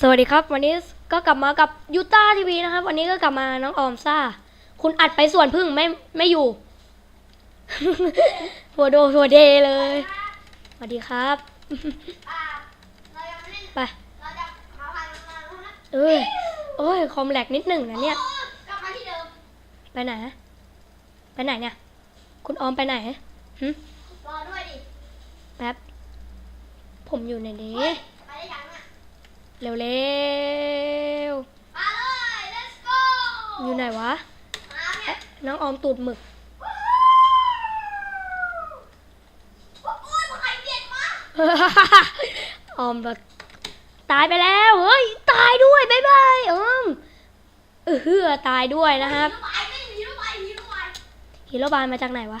สวัสดีครับ วันนี้ก็กลับมากับยูต้าทีวีนะครับ วันนี้ก็กลับมาน้องออมซ่า คุณอัดไปส่วนพึ่งไม่ไม่อยู่ หัวโดหัวเดเลย สวัสดีครับอ่าเรายังไม่เล่นไปเราจะหาผ่านมาแล้วนะเอ้ยโอ้ยคอมแหลกนิดหนึ่งนะเนี่ยโอ้กลับมาที่เดิมไปไหน ไปไหนเนี่ย คุณออมไปไหนหึรอด้วยดิ แป๊บ ผมอยู่ในนี้ เร็วเร็วมาเลย let's go ๆอยู่ไหนวะมาเนี่ยน้องออมตูดหมึกโอ้ยใครเปลี่ยนมาออมแบบตายไปแล้ว เฮ้ย ตายด้วยบ๊ายบายออมเออเฮือตายด้วยนะครับฮีโร่บายไม่ฮีโร่บายฮีโร่บายฮีโร่บายมาจากไหนวะ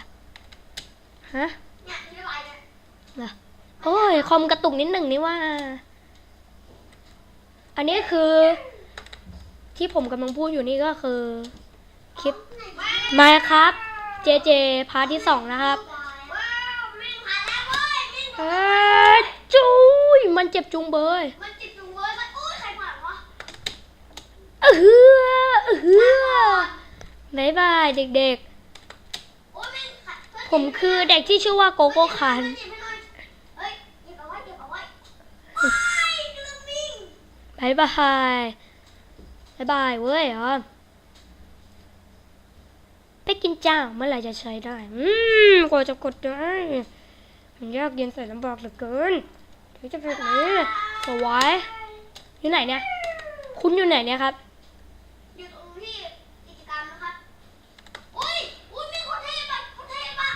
ฮะเนี่ยฮีโร่บายเนี่ยเหรอโอ้ย คอมกระตุกนิดหนึ่งนี่ว่า อันนี้คือที่ผมกำลังพูดอยู่นี่ก็คือคลิปมาครับเจเจพาร์ทที่สองนะครับว้าววิ่งผ่านแล้วเว้ยวิ่งเอ้ยจุ้ยมันเจ็บจุงเบยมันจิตจุงเว้ยมันโอ้ยใครผ่านวะเออฮือเออฮือบายบายเด็กโอ้ยแม่งขัดเพื่อนๆผมคือเด็กที่ชื่อว่าโกโก้คันายบายบายบายเว้ยอ๋อไปกินจ้าเมื่อไหร่จะใช้ได้ อืมกว่าจะกดได้มันยากเย็นใส่ลำบากเหลือเกินถึงจะไปไหนสวายอยู่ไหนเนี่ย คุณอยู่ไหนเนี่ยครับ อยู่ตรงที่กิจกรรมนะครับอุ้ยอุ้ยมีคนเทปอะคนเทปอะ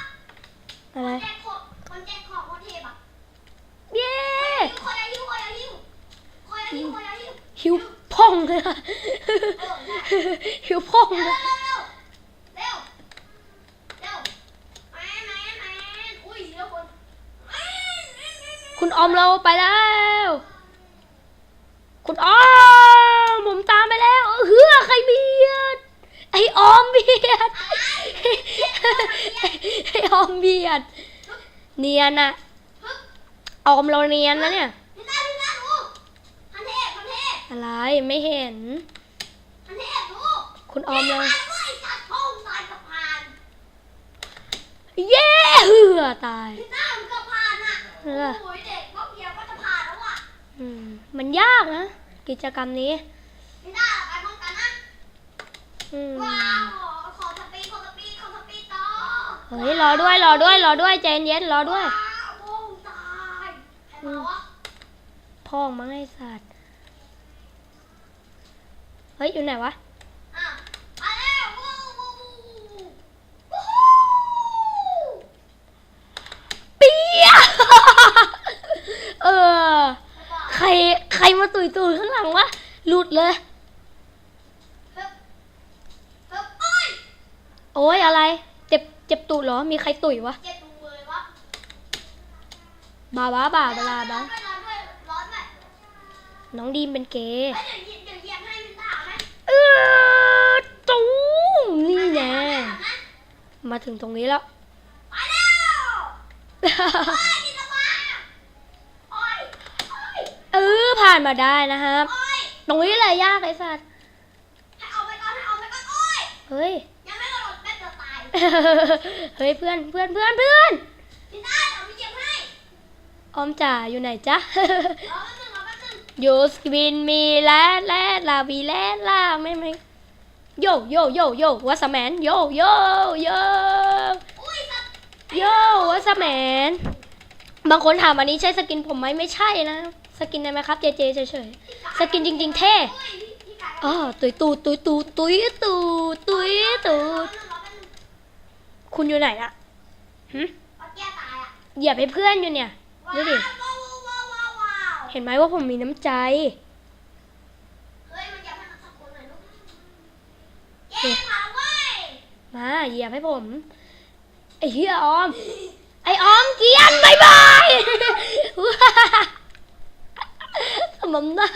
อะไร แจกของคนแจกของคนเทปอะ เย้ คอยอายุคอยอายุคอยอายุคอยอายุ หิวพ่อง เลยอะหิวพ่องเร็เลวยเร็วเร็วเร็วเร็วแมนแมนแมนอุ้ยเร็วคนแมนแมนแมนแมนคุณออมเราไปแล้ว คุณออมผมตามไปแล้วเออเฮือใครเบียด ไอออมเบียด ไอออมเบียด เนียนอะออมเราเนียนนะเนี่ย พี่ตาพี่ตาดูพันเทพพันเทพ อะไรไม่เห็นพันเทพดูคุณออมเราไอ้สัตว์ท่องตายสะพานเย้เฮือตายพี่ต้ามันก็ผ่านอะเอโอ้อยเด็กก็เพียงก็จะผ่านแล้วอะอืมมันยากนะ กิจกรรมนี้พี่ต้าไปพร้อมกันนะอืมว้าวขอสปีดขอสปีดขอสปีดต่อเฮ้ยรอด้วยรอด้วยรอด้วยใจเย็นๆรอด้วยว้าวโอ้ยตายใครมาวะพ่องมั้งไอสัตว์ เฮ้ย อยู่ไหนวะปียเออ ใคร ใครมาตุยตุยข้างหลังวะ หลุดเลย โอ้ยอะไร เจ็บ เจ็บตูดเหรอ มีใครตุยวะบาบ้าบาบาบาบาร้อนน้อนด้วยน้องดีมเป็นเกย์ มาถึงตรงนี้แล้วไปแล้วไปจิตวาโอ้ยโอ้ยเออผ่านมาได้นะครับโอ้ยตรงนี้แหละยากไอ้สัตว์ให้เอาไปก่อนให้เอาไปก่อนโอ้ยเฮ้ยยังไม่กระโดดแป๊บเดียวตายเฮ้ยเพื่อนเพื่อนเพื่อนเพื่อนพี่ต้าเดี๋ยวพี่เหยียบให้ออมจ๋าอยู่ไหนจ๊ะรอแป๊บนึงรอแป๊บนึงยูสบินมีแลดแลดลาบีแลดลาไม่ไม่ โยโยโยโยวัสแมนโยโยโยอุ้ยสัตว์โยวัสแมนบางคนถามอันนี้ใช่สกินผมไหมไม่ใช่นะ สกินได้ไหมครับเจเจเฉยๆสกินจริง ๆ เท่อ๋อตุยตูตุยตูตุยตูตุยตูคุณอยู่ไหนอะหึเอาแก้ตายอะเหยียบให้เพื่อนอยู่เนี่ยดูดิเห็นไหมว่าผมมีน้ำใจ เฮ้ยมันเหยียบให้มันสักคนหน่อยลูกเย้ผ่านเว้ย มาเหยียบให้ผม ไอ้เฮียออม ไอ้ออมเกรียนบายบายสมน้ำหน้า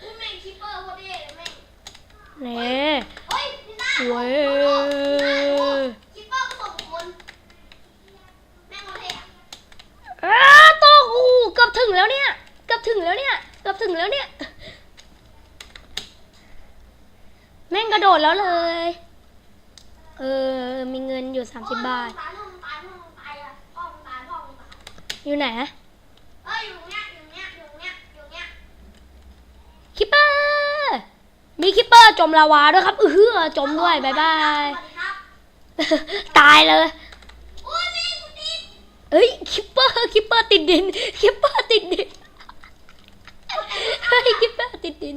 อุ้ยแม่งคิปเปอร์โคตรเท่เลยแม่งเน่เฮ้ยพี่ต้าเว้ยคิปเปอร์ผสมคนแม่งโคตรเท่อะอ้าโตกูเกือบถึงแล้วเนี่ยเกือบถึงแล้วเนี่ยเกือบถึงแล้วเนี่ย แม่งกระโดดแล้วเลยเเออ มีเงินอยู่สามสิบบาท อยู่ไหนฮะคิปเปอร์มีคิปเปอร์จมลาวาด้วยครับ อืออจมด้วยบายบาย ตายเลยเฮ้ยคิปเปอร์คิปเปอร์ติดดินคิปเปอร์ติดดินเฮ้ยคิปเปอร์ติดดิน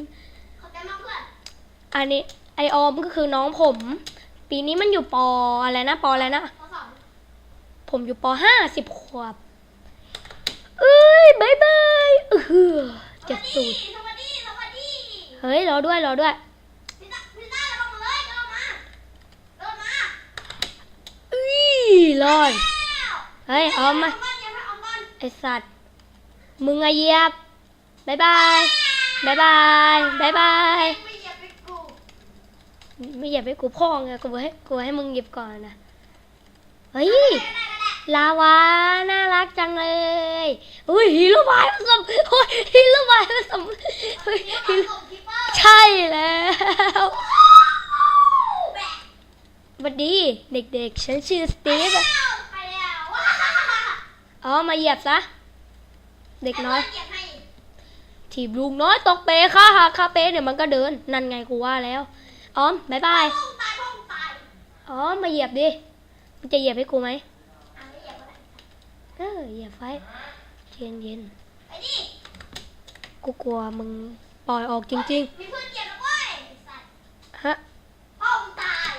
อันนี้ไอออมก็คือน้องผม ปีนี้มันอยู่ปออะไรนะปออะไรนะข้อสองผมอยู่ปห้าสิบขวบ เอ้ยบายบายเออเจ็บตูดสวัสดีสวัสดีเฮ้ย รอด้วย รอด้วยพี่ตาพี่ตาระวังเลยเดินมาเดินมาอุ้ยรอดแล้วเฮ้ยออมมาเอก่อนอย่าไปเอาก่อนไอสัตว์ มึงอะเหยียบบายบายบายบายบายบายไม่อย่าไปกู ไม่เหยียบให้กูพ่องไงกูให้กูให้มึงเหยียบก่อนนะเฮ้ยได้ได้ได้ลาวาน่ารักจังเลยอุ้ยฮีโร่บายผสมโอ้ยฮีโร่บายผสมเฮ้ยได้ฮีโร่ส่งคิปเปอร์ใช่แล้วแบกสวัสดีเด็กๆ ฉันชื่อสตีฟอะไปแล้วว้าอ๋อมาเหยียบซะ เด็กน้อยเหยียบให้ถีบลุงน้อยตกเปค่าหักคาเปเดี๋ยวมันก็เดิน นั่นไงกูว่าแล้ว ออมบายบายออมมาเหยียบดิมันจะเหยียบให้กูไหมเออเหยียบไฟเย็นเย็นกูกลัวมึงปล่อยออกจริงๆฮะ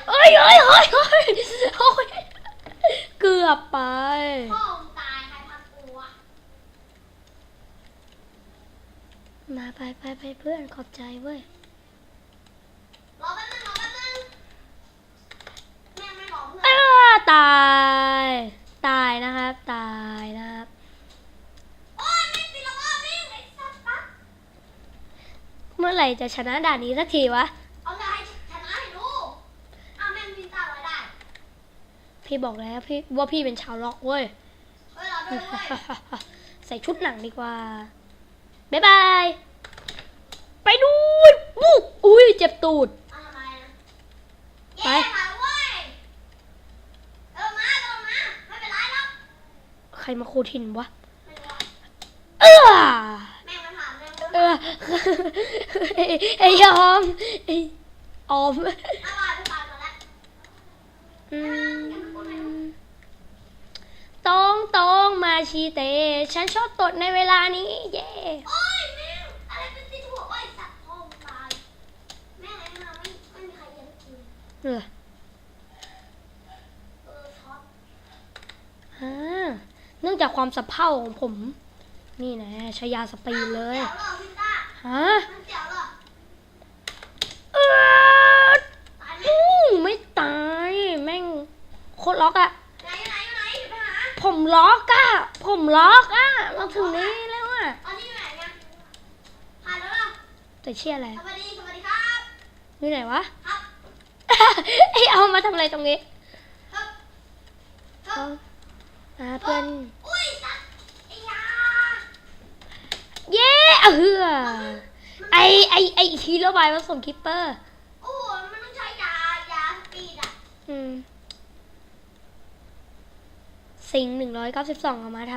เอ้ยเฮ้ยเฮ้ยเฮ้ยเกือบไปมาไปไปไปเพื่อนขอบใจเว้ย ร่จะชนะด่านนี้สักทีวะ เอาจะให้ชนะให้ดูอ้าวแม่งวินตาลอยได้ พี่บอกแล้วพี่ว่าพี่เป็นชาวล็อกเว้ย เฮ้ยเราด้วยเว้ยใส่ชุดหนังดีกว่า บ๊ายบาย ไปดูยวู้อุ้ยเจ็บตูด เอาทำไมนะไป เย้ถ่ายเว้ยเดินมาเดินมา ไม่เป็นไรหรอก ใครมาโคทินวะ เอ้ยอมไอ้ออมตรงตรงมาชีเต ฉันชอบตดในเวลานี้ เย่เอออ่ไหนมาไม่ไม่มีใครเนื่องจากความสะเพร่าของผม นี่นะชายาสปีนเลย เฮะเอ้ไม่ตาย แม่งโคตรล็อกอะผมล็อกอะผมล็อกอะเราถึงนี้แล้วอะแต่เชื่ออะไรสวัสดีสวัสดีครับอยู่ไหนวะไอเอามาทำอะไรตรงนี้อ่าเพื่อน เย้เอาเฮือไอไอไอฮีโร่บายผสมคิปเปอร์โอ้โหมันต้องใช้ยายาสปีดอะอืมสิงหนึ่งร้อยเก้าสิบสองเอามาท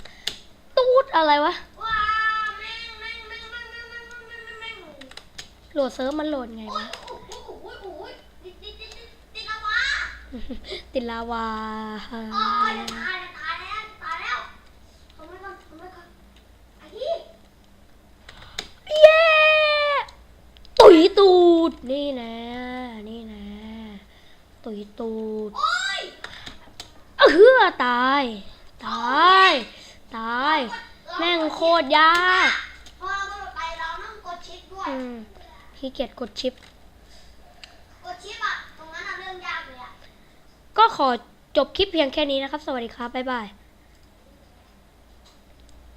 ำตูดอะไรวะว้าแม่งแม่งแม่งแม่งแม่งแม่งแม่งแม่งแม่งแม่งโหลดเซิร์ฟมันโหลดไงโอ้ยวะโอ้ยโอ้ยโอ้ยติดติดติดติดติดละวะติดลาวาโอ้ยจะตายจะตายแล้วตายแล้วทำไมก่อนทำไมก่อนไอ้ที่ เย้ตุยตู ดนี่นะ นี่นะ ตุยตูดโอ้ยเออเฮือตาย ตาย ตาย แม่งโคตรยากพอเรากระโดดไปเราต้องกดชิปด้วยอืมขี้เกียจกดชิป กดชิปอะ ตรงนั้นอะเรื่องยากเลยอะ ก็ขอจบคลิปเพียงแค่นี้นะครับ สวัสดีครับ บ๊ายบาย